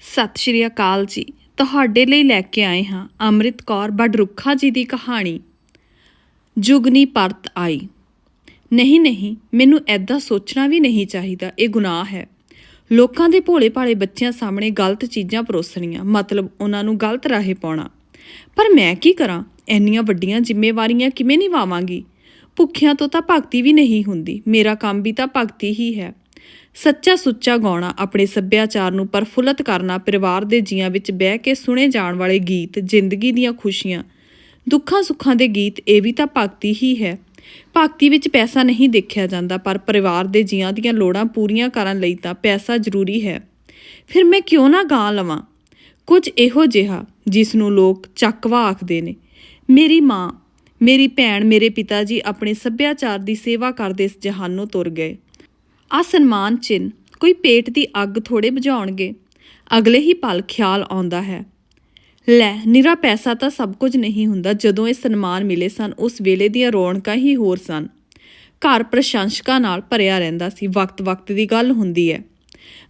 ਸਤਿ ਸ਼੍ਰੀ ਅਕਾਲ ਜੀ। ਤੁਹਾਡੇ ਲਈ ਲੈ ਕੇ ਆਏ ਹਾਂ ਅੰਮ੍ਰਿਤ ਕੌਰ ਬਡਰੁੱਖਾ ਜੀ ਦੀ ਕਹਾਣੀ। ਜੁਗਨੀ ਪਰਤ ਆਈ। ਨਹੀਂ ਨਹੀਂ, ਮੈਨੂੰ ਐਦਾਂ ਸੋਚਣਾ ਵੀ ਨਹੀਂ ਚਾਹੀਦਾ। ਇਹ ਗੁਨਾਹ ਹੈ। ਲੋਕਾਂ ਦੇ ਭੋਲੇ ਭਾਲੇ ਬੱਚਿਆਂ ਸਾਹਮਣੇ ਗਲਤ ਚੀਜ਼ਾਂ ਪਰੋਸਣੀਆਂ, ਮਤਲਬ ਉਹਨਾਂ ਨੂੰ ਗਲਤ ਰਾਹੇ ਪਾਉਣਾ। ਪਰ ਮੈਂ ਕੀ ਕਰਾਂ? ਇੰਨੀਆਂ ਵੱਡੀਆਂ ਜ਼ਿੰਮੇਵਾਰੀਆਂ ਕਿਵੇਂ ਨਿਭਾਵਾਂਗੀ? ਭੁੱਖਿਆਂ ਤੋਂ ਤਾਂ ਭਗਤੀ ਵੀ ਨਹੀਂ ਹੁੰਦੀ। ਮੇਰਾ ਕੰਮ ਵੀ ਤਾਂ ਭਗਤੀ ਹੀ ਹੈ। ਸੱਚਾ ਸੁੱਚਾ ਗਾਉਣਾ ਆਪਣੇ ਸੱਭਿਆਚਾਰ ਨੂੰ ਪਰਫੁੱਲਤ ਕਰਨਾ ਪਰਿਵਾਰ ਦੇ ਜੀਆਂ ਵਿੱਚ ਬਹਿ ਕੇ ਸੁਣੇ ਜਾਣ ਵਾਲੇ ਗੀਤ, ਜ਼ਿੰਦਗੀ ਦੀਆਂ ਖੁਸ਼ੀਆਂ। ਦੁੱਖਾਂ ਸੁੱਖਾਂ ਦੇ ਗੀਤ ਇਹ ਵੀ ਤਾਂ ਭਗਤੀ ਹੀ ਹੈ। ਭਗਤੀ ਵਿੱਚ ਪੈਸਾ ਨਹੀਂ ਦੇਖਿਆ ਜਾਂਦਾ, ਪਰ ਪਰਿਵਾਰ ਦੇ ਜੀਆਂ ਦੀਆਂ ਲੋੜਾਂ ਪੂਰੀਆਂ ਕਰਨ ਲਈ ਤਾਂ ਪੈਸਾ ਜ਼ਰੂਰੀ ਹੈ। ਫਿਰ ਮੈਂ ਕਿਉਂ ਨਾ ਗਾ ਲਵਾਂ? ਕੁਝ ਇਹੋ ਜਿਹਾ, ਜਿਸ ਨੂੰ ਲੋਕ ਚੱਕਵਾ ਆਖਦੇ ਨੇ। ਮੇਰੀ ਮਾਂ, ਮੇਰੀ ਭੈਣ, ਮੇਰੇ ਪਿਤਾ ਜੀ ਆਪਣੇ ਸੱਭਿਆਚਾਰ ਦੀ ਸੇਵਾ ਕਰਦੇ ਇਸ ਜਹਾਨੋਂ ਤੁਰ ਗਏ। ਆ ਸਨਮਾਨ ਚਿੰਨ ਕੋਈ ਪੇਟ ਦੀ ਅੱਗ ਥੋੜੇ ਬੁਝਾਉਣਗੇ। ਅਗਲੇ ਹੀ ਪਲ ਖਿਆਲ ਆਉਂਦਾ ਹੈ। ਲੈ, ਨਿਰਾ ਪੈਸਾ ਤਾਂ ਸਭ ਕੁਝ ਨਹੀਂ ਹੁੰਦਾ ਜਦੋਂ ਇਹ ਸਨਮਾਨ ਮਿਲੇ ਸਨ, ਉਸ ਵੇਲੇ ਦੀਆਂ ਰੌਣਕਾਂ ਹੀ ਹੋਰ ਸਨ। ਘਰ ਪ੍ਰਸ਼ੰਸਕਾਂ ਨਾਲ ਭਰਿਆ ਰਹਿੰਦਾ ਸੀ, ਵਕਤ-ਵਕਤ ਦੀ ਗੱਲ ਹੁੰਦੀ ਹੈ।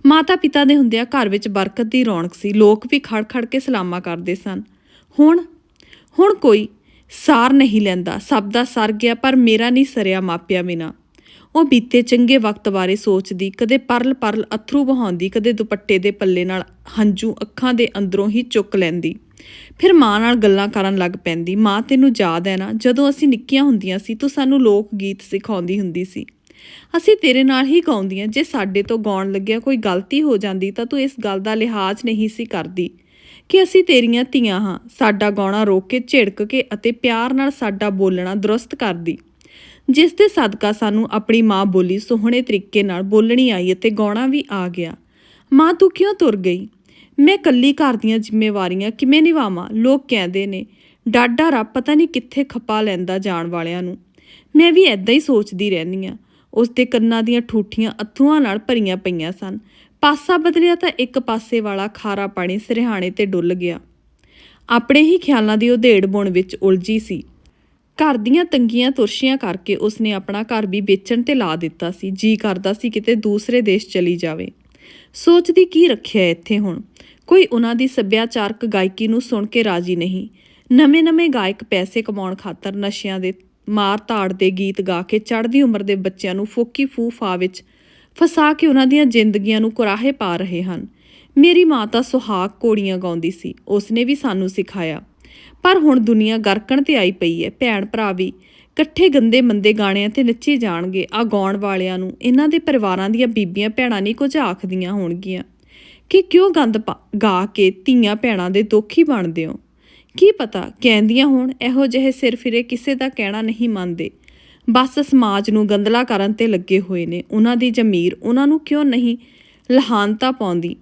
ਮਾਤਾ ਪਿਤਾ ਦੇ ਹੁੰਦਿਆਂ ਘਰ ਵਿੱਚ ਬਰਕਤ ਦੀ ਰੌਣਕ ਸੀ, ਲੋਕ ਵੀ ਖੜ-ਖੜ ਕੇ ਸਲਾਮਾਂ ਕਰਦੇ ਸਨ। ਹੁਣ ਹੁਣ ਕੋਈ ਸਾਰ ਨਹੀਂ ਲੈਂਦਾ, ਸਭ ਦਾ ਸਰ ਗਿਆ ਪਰ ਮੇਰਾ ਨਹੀਂ ਸਰਿਆ ਮਾਪਿਆ ਬਿਨਾ। ਉਹ ਬੀਤੇ ਚੰਗੇ ਵਕਤ ਬਾਰੇ ਸੋਚਦੀ, ਕਦੇ ਪਰਲ ਪਰਲ ਅਥਰੂ ਵਹਾਉਂਦੀ, ਕਦੇ ਦੁਪੱਟੇ ਦੇ ਪੱਲੇ ਨਾਲ ਹੰਝੂ ਅੱਖਾਂ ਦੇ ਅੰਦਰੋਂ ਹੀ ਚੁੱਕ ਲੈਂਦੀ। ਫਿਰ ਮਾਂ ਨਾਲ ਗੱਲਾਂ ਕਰਨ ਲੱਗ ਪੈਂਦੀ, ਮਾਂ, ਤੈਨੂੰ ਯਾਦ ਹੈ ਨਾ, ਜਦੋਂ ਅਸੀਂ ਨਿੱਕੀਆਂ ਹੁੰਦੀਆਂ ਸੀ, ਤੂੰ ਸਾਨੂੰ ਲੋਕ ਗੀਤ ਸਿਖਾਉਂਦੀ ਹੁੰਦੀ ਸੀ। ਅਸੀਂ ਤੇਰੇ ਨਾਲ ਹੀ ਗਾਉਂਦੀਆਂ, ਜੇ ਸਾਡੇ ਤੋਂ ਗਾਉਣ ਲੱਗਿਆ ਕੋਈ ਗਲਤੀ ਹੋ ਜਾਂਦੀ, ਤਾਂ ਤੂੰ ਇਸ ਗੱਲ ਦਾ ਲਿਹਾਜ਼ ਨਹੀਂ ਸੀ ਕਰਦੀ ਕਿ ਅਸੀਂ ਤੇਰੀਆਂ ਧੀਆਂ ਹਾਂ। ਸਾਡਾ ਗਾਉਣਾ ਰੋਕ ਕੇ, ਝਿੜਕ ਕੇ ਅਤੇ ਪਿਆਰ ਨਾਲ ਸਾਡਾ ਬੋਲਣਾ ਦਰੁਸਤ ਕਰਦੀ। ਜਿਸ ਦੇ ਸਦਕਾ ਸਾਨੂੰ ਆਪਣੀ ਮਾਂ ਬੋਲੀ ਸੋਹਣੇ ਤਰੀਕੇ ਨਾਲ ਬੋਲਣੀ ਆਈ ਅਤੇ ਗਾਉਣਾ ਵੀ ਆ ਗਿਆ। ਮਾਂ, ਤੂੰ ਕਿਉਂ ਤੁਰ ਗਈ? ਮੈਂ ਕੱਲੀ ਘਰ ਦੀਆਂ ਜ਼ਿੰਮੇਵਾਰੀਆਂ ਕਿਵੇਂ ਨਿਭਾਵਾਂ? ਲੋਕ ਕਹਿੰਦੇ ਨੇ, ਡਾਡਾ ਰੱਬ ਪਤਾ ਨਹੀਂ ਕਿੱਥੇ ਖਪਾ ਲੈਂਦਾ ਜਾਣ ਵਾਲਿਆਂ ਨੂੰ। ਮੈਂ ਵੀ ਐਦਾਂ ਹੀ ਸੋਚਦੀ ਰਹਿੰਦੀ ਆ ਉਸ ਦੇ ਕੰਨਾਂ ਦੀਆਂ ਠੂਠੀਆਂ ਅਥੂਆਂ ਨਾਲ ਭਰੀਆਂ ਪਈਆਂ ਸਨ। ਪਾਸਾ ਬਦਲਿਆ ਤਾਂ ਇੱਕ ਪਾਸੇ ਵਾਲਾ ਖਾਰਾ ਪਾਣੀ ਸਿਰਹਾਣੇ ਤੇ ਡੁੱਲ ਗਿਆ। ਆਪਣੇ ਹੀ ਖਿਆਲਾਂ ਦੀ ਉਧੇੜ ਬੁਣ ਵਿੱਚ ਉਲਝੀ ਸੀ। ਘਰ ਦੀਆਂ ਤੰਗੀਆਂ ਤੁਰਸ਼ੀਆਂ ਕਰਕੇ ਉਸਨੇ ਆਪਣਾ ਘਰ ਵੀ ਵੇਚਣ ਤੇ ਲਾ ਦਿੱਤਾ ਸੀ, ਜੀ ਕਰਦਾ ਸੀ ਕਿਤੇ ਦੂਸਰੇ ਦੇਸ਼ ਚਲੀ ਜਾਵੇ। ਸੋਚਦੀ ਕੀ ਰੱਖਿਆ ਇੱਥੇ ਹੁਣ? ਕੋਈ ਉਹਨਾਂ ਦੀ ਸੱਭਿਆਚਾਰਕ ਗਾਇਕੀ ਨੂੰ ਸੁਣ ਕੇ ਰਾਜੀ ਨਹੀਂ। ਨਵੇਂ-ਨਵੇਂ ਗਾਇਕ ਪੈਸੇ ਕਮਾਉਣ ਖਾਤਰ ਨਸ਼ਿਆਂ ਦੇ ਮਾਰ ਤਾੜ ਦੇ ਗੀਤ ਗਾ ਕੇ ਚੜ੍ਹਦੀ ਉਮਰ ਦੇ ਬੱਚਿਆਂ ਨੂੰ ਫੋਕੀ ਫੂਫਾ ਵਿੱਚ ਫਸਾ ਕੇ ਉਹਨਾਂ ਦੀਆਂ ਜ਼ਿੰਦਗੀਆਂ ਨੂੰ ਕੁਰਾਹੇ ਪਾ ਰਹੇ ਹਨ। ਮੇਰੀ ਮਾਂ ਤਾਂ ਸੁਹਾਗ ਕੋੜੀਆਂ ਗਾਉਂਦੀ ਸੀ, ਉਸਨੇ ਵੀ ਸਾਨੂੰ ਸਿਖਾਇਆ। ਪਰ ਹੁਣ ਦੁਨੀਆ ਗਰਕਣ ਤੇ ਆਈ ਪਈ ਹੈ, ਭੈਣ ਭਰਾ ਵੀ। ਇਕੱਠੇ ਗੰਦੇ ਮੰਦੇ ਗਾਣਿਆਂ ਤੇ ਨੱਚੀ ਜਾਣਗੇ। ਆ ਗਾਉਣ ਵਾਲਿਆਂ ਨੂੰ ਇਹਨਾਂ ਦੇ ਪਰਿਵਾਰਾਂ ਦੀਆਂ ਬੀਬੀਆਂ ਭੈਣਾਂ ਨਹੀਂ ਕੁਝ ਆਖਦੀਆਂ ਹੋਣਗੀਆਂ। ਕਿ ਕਿਉਂ ਗੰਦ ਪਾ- ਗਾ ਕੇ ਧੀਆਂ ਭੈਣਾਂ ਦੇ ਦੋਖੀ ਬਣਦੇ ਹੋ? ਕੀ ਪਤਾ, ਕਹਿੰਦੀਆਂ ਹੋਣ, ਇਹੋ ਜਿਹੇ ਸਿਰ ਫਿਰੇ ਕਿਸੇ ਦਾ ਕਹਿਣਾ ਨਹੀਂ ਮੰਨਦੇ। ਬਸ ਸਮਾਜ ਨੂੰ ਗੰਦਲਾ ਕਰਨ ਤੇ ਲੱਗੇ ਹੋਏ ਨੇ। ਉਹਨਾਂ ਦੀ ਜ਼ਮੀਰ, ਉਹਨਾਂ ਨੂੰ ਕਿਉਂ ਨਹੀਂ ਲਹਾਨਤਾ ਪਾਉਂਦੀ?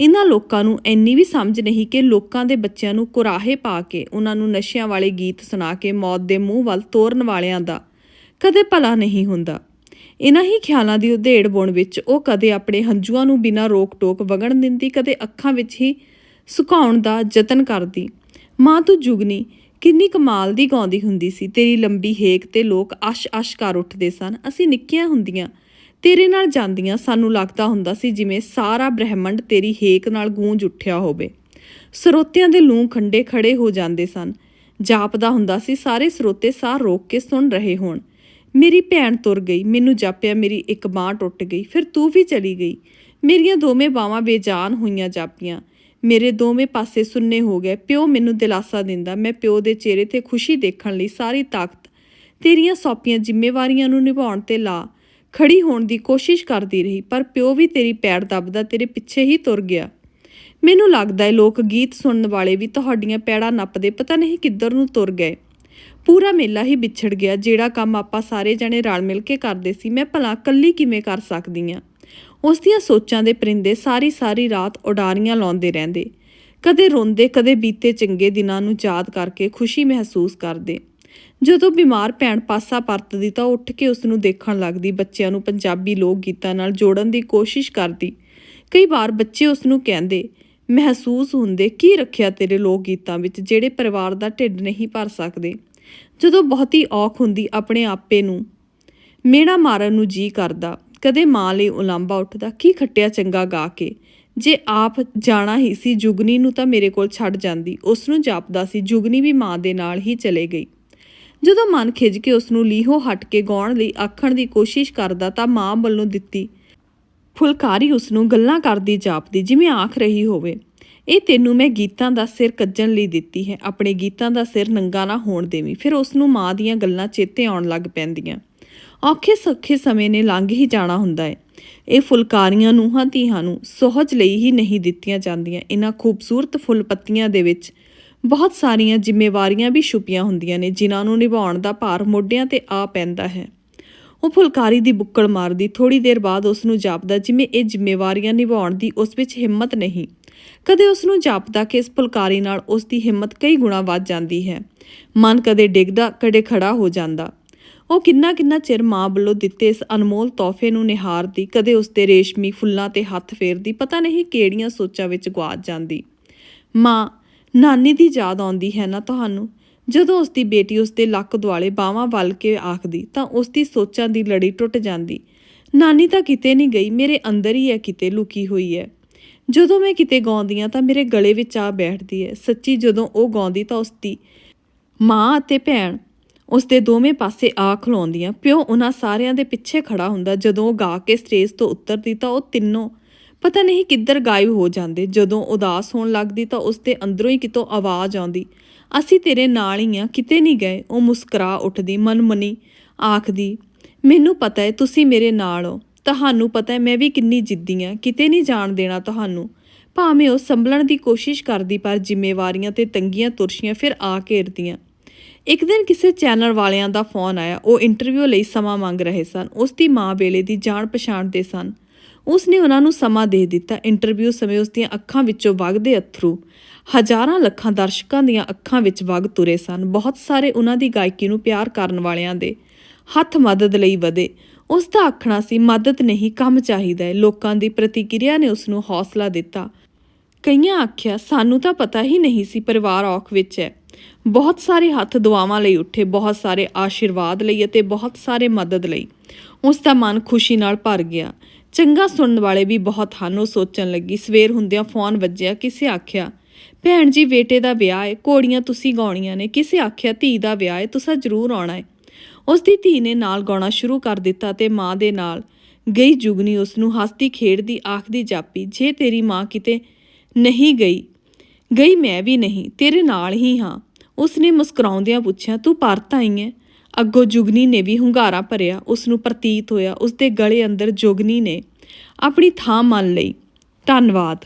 ਇਹਨਾਂ ਲੋਕਾਂ ਨੂੰ ਇੰਨੀ ਵੀ ਸਮਝ ਨਹੀਂ ਕਿ ਲੋਕਾਂ ਦੇ ਬੱਚਿਆਂ ਨੂੰ ਕੁਰਾਹੇ ਪਾ ਕੇ ਉਹਨਾਂ ਨੂੰ ਨਸ਼ਿਆਂ ਵਾਲੇ ਗੀਤ ਸੁਣਾ ਕੇ ਮੌਤ ਦੇ ਮੂੰਹ ਵੱਲ ਤੋਰਨ ਵਾਲਿਆਂ ਦਾ ਕਦੇ ਭਲਾ ਨਹੀਂ ਹੁੰਦਾ। ਇਹਨਾਂ ਹੀ ਖਿਆਲਾਂ ਦੀ ਉਧੇੜ ਬੁਣ ਵਿੱਚ ਉਹ ਕਦੇ ਆਪਣੇ ਹੰਝੂਆਂ ਨੂੰ ਬਿਨਾਂ ਰੋਕ ਟੋਕ ਵਗਣ ਦਿੰਦੀ, ਕਦੇ ਅੱਖਾਂ ਵਿੱਚ ਹੀ ਸੁਕਾਉਣ ਦਾ ਯਤਨ ਕਰਦੀ। ਮਾਂ ਤੂੰ ਜੁਗਨੀ, ਕਿੰਨੀ ਕਮਾਲ ਦੀ ਗਾਉਂਦੀ ਹੁੰਦੀ ਸੀ, ਤੇਰੀ ਲੰਬੀ ਹੇਕ ਤੇ ਲੋਕ ਅਸ਼ ਅਸ਼ ਕਰ ਉੱਠਦੇ ਸਨ। ਅਸੀਂ ਨਿੱਕੀਆਂ ਹੁੰਦੀਆਂ ਤੇਰੇ ਨਾਲ ਜਾਂਦੀਆਂ ਸਾਨੂੰ ਲੱਗਦਾ ਹੁੰਦਾ ਸੀ ਜਿਵੇਂ ਸਾਰਾ ਬ੍ਰਹਿਮੰਡ ਤੇਰੀ ਹੇਕ ਨਾਲ ਗੂੰਜ ਉੱਠਿਆ ਹੋਵੇ। ਸਰੋਤਿਆਂ ਦੇ ਲੂੰ ਖੰਡੇ ਖੜੇ ਹੋ ਜਾਂਦੇ ਸਨ। ਜਾਪਦਾ ਹੁੰਦਾ ਸੀ, ਸਾਰੇ ਸਰੋਤੇ ਸਾਹ ਰੋਕ ਕੇ ਸੁਣ ਰਹੇ ਹੋਣ। ਮੇਰੀ ਭੈਣ ਤੁਰ ਗਈ, ਮੈਨੂੰ ਜਾਪਿਆ, ਮੇਰੀ ਇੱਕ ਬਾਹ ਟੁੱਟ ਗਈ, ਫਿਰ ਤੂੰ ਵੀ ਚਲੀ ਗਈ। ਮੇਰੀਆਂ ਦੋਵੇਂ ਬਾਹਾਂ ਬੇਜਾਨ ਹੋਈਆਂ ਜਾਪੀਆਂ। ਮੇਰੇ ਦੋਵੇਂ ਪਾਸੇ ਸੁੰਨੇ ਹੋ ਗਏ। ਪਿਓ ਮੈਨੂੰ ਦਿਲਾਸਾ ਦਿੰਦਾ, ਮੈਂ ਪਿਓ ਦੇ ਚਿਹਰੇ ਤੇ ਖੁਸ਼ੀ ਦੇਖਣ ਲਈ ਸਾਰੀ ਤਾਕਤ ਤੇਰੀਆਂ ਸੌਪੀਆਂ ਜ਼ਿੰਮੇਵਾਰੀਆਂ ਨੂੰ ਨਿਭਾਉਣ ਤੇ ਲਾ। ਖੜੀ ਹੋਣ ਦੀ ਕੋਸ਼ਿਸ਼ ਕਰਦੀ ਰਹੀ, ਪਰ ਪਿਓ ਵੀ ਤੇਰੀ ਪੈੜ ਦੱਬਦਾ, ਤੇਰੇ ਪਿੱਛੇ ਹੀ ਤੁਰ ਗਿਆ। ਮੈਨੂੰ ਲੱਗਦਾ ਹੈ ਲੋਕ ਗੀਤ ਸੁਣਨ ਵਾਲੇ ਵੀ ਤੁਹਾਡੀਆਂ ਪੈੜਾਂ ਨੱਪਦੇ, ਪਤਾ ਨਹੀਂ ਕਿੱਧਰ ਨੂੰ ਤੁਰ ਗਏ। ਪੂਰਾ ਮੇਲਾ ਹੀ ਵਿਛੜ ਗਿਆ, ਜਿਹੜਾ ਕੰਮ ਆਪਾਂ ਸਾਰੇ ਜਣੇ ਰਲ ਮਿਲ ਕੇ ਕਰਦੇ ਸੀ, ਮੈਂ ਭਲਾ ਇਕੱਲੀ ਕਿਵੇਂ ਕਰ ਸਕਦੀ ਆ? ਉਸ ਦੀਆਂ ਸੋਚਾਂ ਦੇ ਪਰਿੰਦੇ ਸਾਰੀ ਸਾਰੀ ਰਾਤ ਉਡਾਰੀਆਂ ਲਾਉਂਦੇ ਰਹਿੰਦੇ। ਕਦੇ ਰੋਂਦੇ, ਕਦੇ ਬੀਤੇ ਚੰਗੇ ਦਿਨਾਂ ਨੂੰ ਯਾਦ ਕਰਕੇ ਖੁਸ਼ੀ ਮਹਿਸੂਸ ਕਰਦੇ। ਜਦੋਂ ਬਿਮਾਰ ਭੈਣ ਪਾਸਾ ਪਰਤਦੀ ਤਾਂ ਉੱਠ ਕੇ ਉਸ ਨੂੰ ਦੇਖਣ ਲੱਗਦੀ, ਬੱਚਿਆਂ ਨੂੰ ਪੰਜਾਬੀ ਲੋਕ ਗੀਤਾਂ ਨਾਲ ਜੋੜਨ ਦੀ ਕੋਸ਼ਿਸ਼ ਕਰਦੀ। ਕਈ ਵਾਰ ਬੱਚੇ ਉਸ ਨੂੰ ਕਹਿੰਦੇ, ਮਹਿਸੂਸ ਹੁੰਦੇ, ਕੀ ਰੱਖਿਆ ਤੇਰੇ ਲੋਕ ਗੀਤਾਂ ਵਿੱਚ ਜਿਹੜੇ ਪਰਿਵਾਰ ਦਾ ਢਿੱਡ ਨਹੀਂ ਭਰ ਸਕਦੇ? ਜਦੋਂ ਬਹੁਤੀ ਔਖ ਹੁੰਦੀ ਆਪਣੇ ਆਪੇ ਨੂੰ, ਮੇੜਾ ਮਾਰਨ ਨੂੰ ਜੀ ਕਰਦਾ, ਕਦੇ ਮਾਂ ਲਈ ਉਲਾਂਬਾ ਉੱਠਦਾ, ਕੀ ਖੱਟਿਆ ਚੰਗਾ ਗਾ ਕੇ? ਜੇ ਆਪ ਜਾਣਾ ਹੀ ਸੀ ਜੁਗਨੀ ਨੂੰ ਤਾਂ ਮੇਰੇ ਕੋਲ ਛੱਡ ਜਾਂਦੀ। ਉਸ ਨੂੰ ਜਾਪਦਾ ਸੀ, ਜੁਗਨੀ ਵੀ ਮਾਂ ਦੇ ਨਾਲ ਹੀ ਚਲੇ ਗਈ। ਜਦੋਂ ਮਨ ਖਿੱਝ ਕੇ ਉਸ ਨੂੰ ਲੀਹੋਂ ਹਟ ਕੇ ਗਾਉਣ ਲਈ ਆਖਣ ਦੀ ਕੋਸ਼ਿਸ਼ ਕਰਦਾ ਤਾਂ ਮਾਂ ਵੱਲੋਂ ਦਿੱਤੀ, ਫੁਲਕਾਰੀ ਉਸ ਨੂੰ ਗੱਲਾਂ ਕਰਦੀ ਜਾਪਦੀ, ਜਿਵੇਂ ਆਖ ਰਹੀ ਹੋਵੇ। ਇਹ ਤੈਨੂੰ ਮੈਂ ਗੀਤਾਂ ਦਾ ਸਿਰ ਕੱਜਣ ਲਈ ਦਿੱਤੀ ਹੈ, ਆਪਣੇ ਗੀਤਾਂ ਦਾ ਸਿਰ ਨੰਗਾ ਨਾ ਹੋਣ ਦੇਵੀਂ। ਫਿਰ ਉਸ ਨੂੰ ਮਾਂ ਦੀਆਂ ਗੱਲਾਂ ਚੇਤੇ ਆਉਣ ਲੱਗ ਪੈਂਦੀਆਂ। ਔਖੇ ਸੌਖੇ ਸਮੇਂ ਨੇ ਲੰਘ ਹੀ ਜਾਣਾ ਹੁੰਦਾ ਹੈ ਇਹ ਫੁਲਕਾਰੀਆਂ ਨੂੰਹਾਂ ਧੀਆਂ ਨੂੰ ਸੋਹਜ ਲਈ ਹੀ ਨਹੀਂ ਦਿੱਤੀਆਂ ਜਾਂਦੀਆਂ। ਇਹਨਾਂ ਖੂਬਸੂਰਤ ਫੁੱਲ ਪੱਤੀਆਂ ਦੇ ਵਿੱਚ ਬਹੁਤ ਸਾਰੀਆਂ ਜ਼ਿੰਮੇਵਾਰੀਆਂ ਵੀ ਛੁਪੀਆਂ ਹੁੰਦੀਆਂ ਨੇ, ਜਿਨ੍ਹਾਂ ਨੂੰ ਨਿਭਾਉਣ ਦਾ ਭਾਰ ਮੋਢਿਆਂ ਤੇ ਆ ਪੈਂਦਾ ਹੈ। ਉਹ ਫੁਲਕਾਰੀ ਦੀ ਬੁੱਕਲ ਮਾਰਦੀ ਥੋੜੀ ਦੇਰ ਬਾਅਦ ਉਸ ਨੂੰ ਜਾਪਦਾ, ਜਿਵੇਂ ਇਹ ਜ਼ਿੰਮੇਵਾਰੀਆਂ ਨਿਭਾਉਣ ਦੀ ਉਸ ਵਿੱਚ ਹਿੰਮਤ ਨਹੀਂ। ਕਦੇ ਉਸ ਨੂੰ ਜਾਪਦਾ ਕਿ ਇਸ ਫੁਲਕਾਰੀ ਨਾਲ ਉਸ ਦੀ ਹਿੰਮਤ ਕਈ ਗੁਣਾ ਵੱਧ ਜਾਂਦੀ ਹੈ। ਮਨ ਕਦੇ ਡਿੱਗਦਾ, ਕਦੇ ਖੜਾ ਹੋ ਜਾਂਦਾ। ਉਹ ਕਿੰਨਾ ਕਿੰਨਾ ਚਿਰ ਮਾਂ ਵੱਲੋਂ ਦਿੱਤੇ ਇਸ ਅਨਮੋਲ ਤੋਹਫੇ ਨੂੰ ਨਿਹਾਰਦੀ, ਕਦੇ ਉਸ ਦੇ ਰੇਸ਼ਮੀ ਫੁੱਲਾਂ ਤੇ ਹੱਥ ਫੇਰਦੀ, ਪਤਾ ਨਹੀਂ ਕਿਹੜੀਆਂ ਸੋਚਾਂ ਵਿੱਚ ਗਵਾਚ ਜਾਂਦੀ। ਮਾਂ ਨਾਨੀ ਦੀ ਯਾਦ ਆਉਂਦੀ ਹੈ ਨਾ ਤੁਹਾਨੂੰ? ਜਦੋਂ ਉਸ ਦੀ ਬੇਟੀ ਉਸ ਦੇ ਲੱਕ ਦੁਆਲੇ ਬਾਹਾਂ ਵੱਲ ਕੇ ਆਖਦੀ, ਤਾਂ ਉਸ ਦੀ ਸੋਚਾਂ ਦੀ ਲੜੀ ਟੁੱਟ ਜਾਂਦੀ। ਨਾਨੀ ਤਾਂ ਕਿਤੇ ਨਹੀਂ ਗਈ, ਮੇਰੇ ਅੰਦਰ ਹੀ ਹੈ ਕਿਤੇ ਲੁਕੀ ਹੋਈ ਹੈ। ਜਦੋਂ ਮੈਂ ਕਿਤੇ ਗਾਉਂਦੀ ਹਾਂ ਤਾਂ ਮੇਰੇ ਗਲੇ ਵਿੱਚ ਆ ਬੈਠਦੀ ਹੈ। ਸੱਚੀ ਜਦੋਂ ਉਹ ਗਾਉਂਦੀ ਤਾਂ ਉਸ ਦੀ ਮਾਂ ਅਤੇ ਭੈਣ ਉਸ ਦੇ ਦੋਵੇਂ ਪਾਸੇ ਆ ਖਲੋਂਦੀਆਂ। ਪਿਓ ਉਹਨਾਂ ਸਾਰਿਆਂ ਦੇ ਪਿੱਛੇ ਖੜਾ ਹੁੰਦਾ। ਜਦੋਂ ਉਹ ਗਾ ਕੇ ਸਟੇਜ ਤੋਂ ਉਤਰਦੀ ਤਾਂ ਉਹ ਤਿੰਨੋਂ ਪਤਾ ਨਹੀਂ ਕਿੱਧਰ ਗਾਇਬ ਹੋ ਜਾਂਦੇ। ਜਦੋਂ ਉਦਾਸ ਹੋਣ ਲੱਗਦੀ ਤਾਂ ਉਸ ਦੇ ਅੰਦਰੋਂ ਹੀ ਕਿਤੋਂ ਆਵਾਜ਼ ਆਉਂਦੀ, ਅਸੀਂ ਤੇਰੇ ਨਾਲ ਹੀ ਆ, ਕਿਤੇ ਨਹੀਂ ਗਏ। ਉਹ ਮੁਸਕਰਾ ਉੱਠਦੀ, ਮਨਮਨੀ ਆਖਦੀ, ਮੈਨੂੰ ਪਤਾ ਹੈ ਤੁਸੀਂ ਮੇਰੇ ਨਾਲ ਹੋ ਤੁਹਾਨੂੰ ਪਤਾ ਹੈ ਮੈਂ ਵੀ ਕਿੰਨੀ ਜਿੱਦੀ ਆ, ਕਿਤੇ ਨਹੀਂ ਜਾਣ ਦੇਣਾ ਤੁਹਾਨੂੰ। ਭਾਵੇਂ ਉਹ ਸੰਭਲਣ ਦੀ ਕੋਸ਼ਿਸ਼ ਕਰਦੀ, ਪਰ ਜ਼ਿੰਮੇਵਾਰੀਆਂ ਤੇ ਤੰਗੀਆਂ ਤੁਰਸ਼ੀਆਂ ਫਿਰ ਆ ਘੇਰਦੀਆਂ। ਇੱਕ ਦਿਨ ਕਿਸੇ ਚੈਨਲ ਵਾਲਿਆਂ ਦਾ ਫੋਨ ਆਇਆ। ਉਹ ਇੰਟਰਵਿਊ ਲਈ ਸਮਾਂ ਮੰਗ ਰਹੇ ਸਨ। ਉਸ ਦੀ ਮਾਂ ਵੇਲੇ ਦੀ ਜਾਣ ਪਛਾਣ ਦੇ ਸਨ। ਉਸ ਨੇ ਉਹਨਾਂ ਨੂੰ ਸਮਾਂ ਦੇ ਦਿੱਤਾ। ਇੰਟਰਵਿਊ ਸਮੇਂ ਉਸ ਦੀਆਂ ਅੱਖਾਂ ਵਿੱਚੋਂ ਵਗਦੇ ਅਥਰੂ। ਹਜ਼ਾਰਾਂ ਲੱਖਾਂ ਦਰਸ਼ਕਾਂ ਦੀਆਂ ਅੱਖਾਂ ਵਿੱਚ ਵਗ ਤੁਰੇ ਸਨ। ਬਹੁਤ ਸਾਰੇ ਉਹਨਾਂ ਦੀ ਗਾਇਕੀ ਨੂੰ ਪਿਆਰ ਕਰਨ ਵਾਲਿਆਂ ਦੇ ਹੱਥ ਮਦਦ ਲਈ ਵਧੇ। ਉਸ ਦਾ ਆਖਣਾ ਸੀ, ਮਦਦ ਨਹੀਂ, ਕੰਮ ਚਾਹੀਦਾ ਹੈ। ਲੋਕਾਂ ਦੀ ਪ੍ਰਤੀਕਿਰਿਆ ਨੇ ਉਸ ਨੂੰ ਹੌਸਲਾ ਦਿੱਤਾ। ਕਈਆਂ ਆਖਿਆ, ਸਾਨੂੰ ਤਾਂ ਪਤਾ ਹੀ ਨਹੀਂ ਸੀ, ਪਰਿਵਾਰ ਔਖ ਵਿੱਚ ਹੈ। ਬਹੁਤ ਸਾਰੇ ਹੱਥ ਦੁਆਵਾਂ ਲਈ ਉੱਠੇ, ਬਹੁਤ ਸਾਰੇ ਆਸ਼ੀਰਵਾਦ ਲਈ ਅਤੇ ਬਹੁਤ ਸਾਰੇ ਮਦਦ ਲਈ। ਉਸ ਦਾ ਮਨ ਖੁਸ਼ੀ ਨਾਲ ਭਰ ਗਿਆ। ਚੰਗਾ ਸੁਣਨ ਵਾਲੇ ਵੀ ਬਹੁਤ ਹਨ। ਉਹ ਸੋਚਣ ਲੱਗੀ। ਸਵੇਰ ਹੁੰਦਿਆਂ ਫੋਨ ਵੱਜਿਆ, ਕਿਸੇ ਆਖਿਆ, ਭੈਣ ਜੀ, ਬੇਟੇ ਦਾ ਵਿਆਹ ਹੈ ਘੋੜੀਆਂ ਤੁਸੀਂ ਗਾਉਣੀਆਂ ਨੇ। ਕਿਸੇ ਆਖਿਆ, ਧੀ ਦਾ ਵਿਆਹ ਹੈ ਤੁਸੀਂ ਜ਼ਰੂਰ ਆਉਣਾ ਹੈ ਉਸ ਦੀ ਧੀ ਨੇ ਨਾਲ ਗਾਉਣਾ ਸ਼ੁਰੂ ਕਰ ਦਿੱਤਾ ਤੇ ਮਾਂ ਦੇ ਨਾਲ ਗਈ ਜੁਗਨੀ ਉਸ ਨੂੰ ਹੱਸਦੀ ਖੇਡਦੀ ਆਖਦੀ ਜਾਪੀ, ਜੇ ਤੇਰੀ ਮਾਂ ਕਿਤੇ ਨਹੀਂ ਗਈ ਗਈ ਮੈਂ ਵੀ ਨਹੀਂ, ਤੇਰੇ ਨਾਲ ਹੀ ਹਾਂ। ਉਸ ਨੇ ਮੁਸਕਰਾਉਂਦਿਆਂ ਪੁੱਛਿਆ, ਤੂੰ ਪਰਤ ਆਈ ਹੈ ਅੱਗੋਂ ਜੁਗਨੀ ਨੇ ਵੀ ਹੁੰਗਾਰਾ ਭਰਿਆ ਉਸ ਨੂੰ ਪ੍ਰਤੀਤ ਹੋਇਆ ਉਸ ਦੇ ਗਲੇ ਅੰਦਰ ਜੁਗਨੀ ਨੇ ਆਪਣੀ ਥਾਂ ਮੰਨ ਲਈ। ਧੰਨਵਾਦ।